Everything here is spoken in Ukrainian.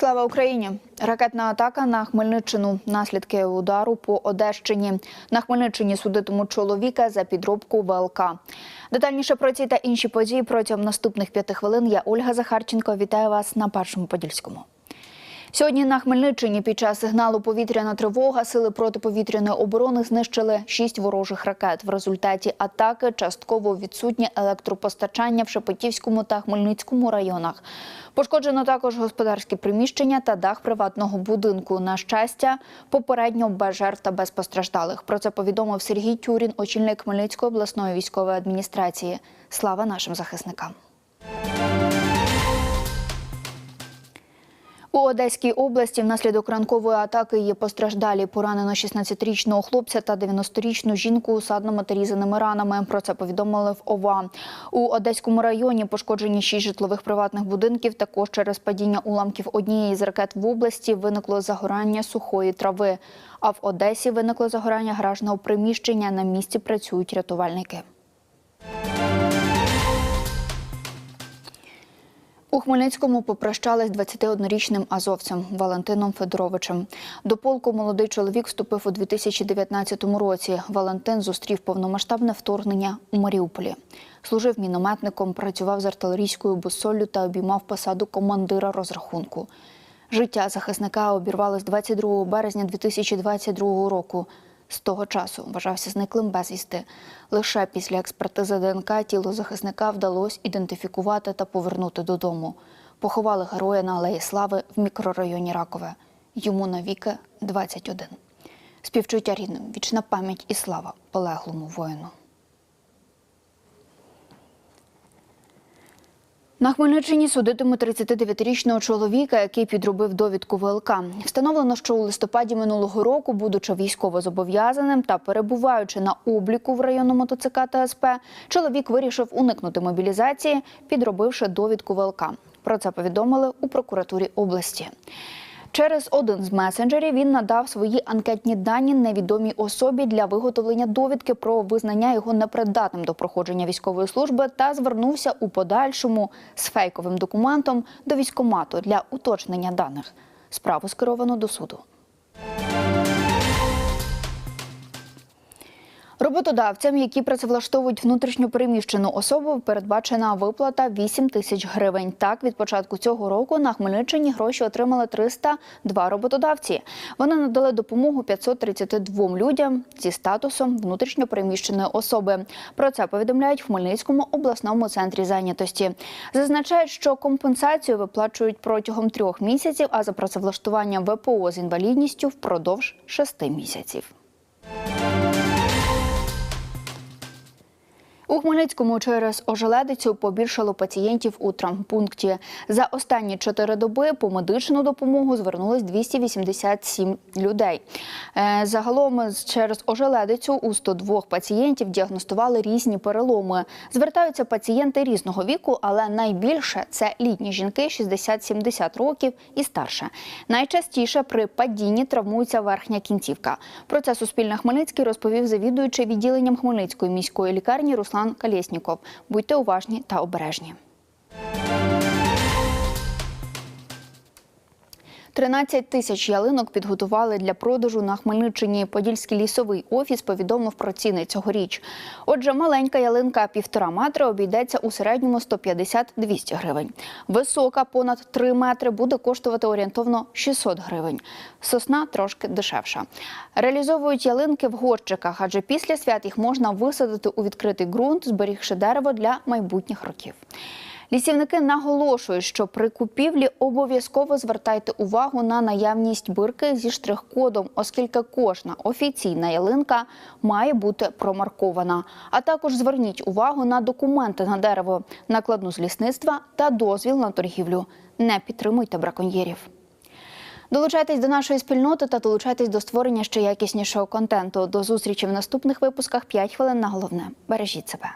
Слава Україні! Ракетна атака на Хмельниччину. Наслідки удару по Одещині. На Хмельниччині судитимуть чоловіка за підробку ВЛК. Детальніше про ці та інші події протягом наступних п'яти хвилин. Я Ольга Захарченко. Вітаю вас на першому подільському. Сьогодні на Хмельниччині під час сигналу повітряна тривога сили протиповітряної оборони знищили шість ворожих ракет. В результаті атаки частково відсутнє електропостачання в Шепетівському та Хмельницькому районах. Пошкоджено також господарські приміщення та дах приватного будинку. На щастя, попередньо без жертв та без постраждалих. Про це повідомив Сергій Тюрін, очільник Хмельницької обласної військової адміністрації. Слава нашим захисникам. У Одеській області внаслідок ранкової атаки є постраждалі. Поранено 16-річного хлопця та 90-річну жінку з адно-матерізаними ранами. Про це повідомили в ОВА. У Одеському районі пошкоджені шість житлових приватних будинків. Також через падіння уламків однієї з ракет в області виникло загорання сухої трави. А в Одесі виникло загорання гаражного приміщення. На місці працюють рятувальники. У Хмельницькому попрощались 21-річним азовцем Валентином Федоровичем. До полку молодий чоловік вступив у 2019 році. Валентин зустрів повномасштабне вторгнення у Маріуполі. Служив мінометником, працював з артилерійською буссоллю та обіймав посаду командира розрахунку. Життя захисника обірвалось 22 березня 2022 року. З того часу вважався зниклим безвісти. Лише після експертизи ДНК тіло захисника вдалося ідентифікувати та повернути додому. Поховали героя на Алеї Слави в мікрорайоні Ракове. Йому навіки 21. Співчуття рідним, вічна пам'ять і слава полеглому воїну. На Хмельниччині судитимуть 39-річного чоловіка, який підробив довідку ВЛК. Встановлено, що у листопаді минулого року, будучи військовозобов'язаним та перебуваючи на обліку в районному ТЦК та СП, чоловік вирішив уникнути мобілізації, підробивши довідку ВЛК. Про це повідомили у прокуратурі області. Через один з месенджерів він надав свої анкетні дані невідомій особі для виготовлення довідки про визнання його непридатним до проходження військової служби та звернувся у подальшому з фейковим документом до військомату для уточнення даних. Справу скеровано до суду. Роботодавцям, які працевлаштовують внутрішньопереміщену особу, передбачена виплата 8 тисяч гривень. Так, від початку цього року на Хмельниччині гроші отримали 302 роботодавці. Вони надали допомогу 532 людям зі статусом внутрішньопереміщеної особи. Про це повідомляють в Хмельницькому обласному центрі зайнятості. Зазначають, що компенсацію виплачують протягом трьох місяців, а за працевлаштування ВПО з інвалідністю впродовж шести місяців. У Хмельницькому через ожеледицю побільшало пацієнтів у травмпункті. За останні чотири доби по медичну допомогу звернулись 287 людей. Е, Загалом через ожеледицю у 102 пацієнтів діагностували різні переломи. Звертаються пацієнти різного віку, але найбільше це літні жінки 60-70 років і старше. Найчастіше при падінні травмується верхня кінцівка. Про це Суспільне Хмельницький розповів завідуючий відділенням Хмельницької міської лікарні Руслан Калєсніков. Будьте уважні та обережні. 13 тисяч ялинок підготували для продажу на Хмельниччині. Подільський лісовий офіс повідомив про ціни цьогоріч. Отже, маленька ялинка півтора метри обійдеться у середньому 150-200 гривень. Висока понад 3 метри буде коштувати орієнтовно 600 гривень. Сосна трошки дешевша. Реалізовують ялинки в горщиках, адже після свят їх можна висадити у відкритий ґрунт, зберігши дерево для майбутніх років. Лісівники наголошують, що при купівлі обов'язково звертайте увагу на наявність бирки зі штрих-кодом, оскільки кожна офіційна ялинка має бути промаркована. А також зверніть увагу на документи на дерево, накладну з лісництва та дозвіл на торгівлю. Не підтримуйте браконьєрів. Долучайтесь до нашої спільноти та долучайтесь до створення ще якіснішого контенту. До зустрічі в наступних випусках. 5 хвилин на головне. Бережіть себе.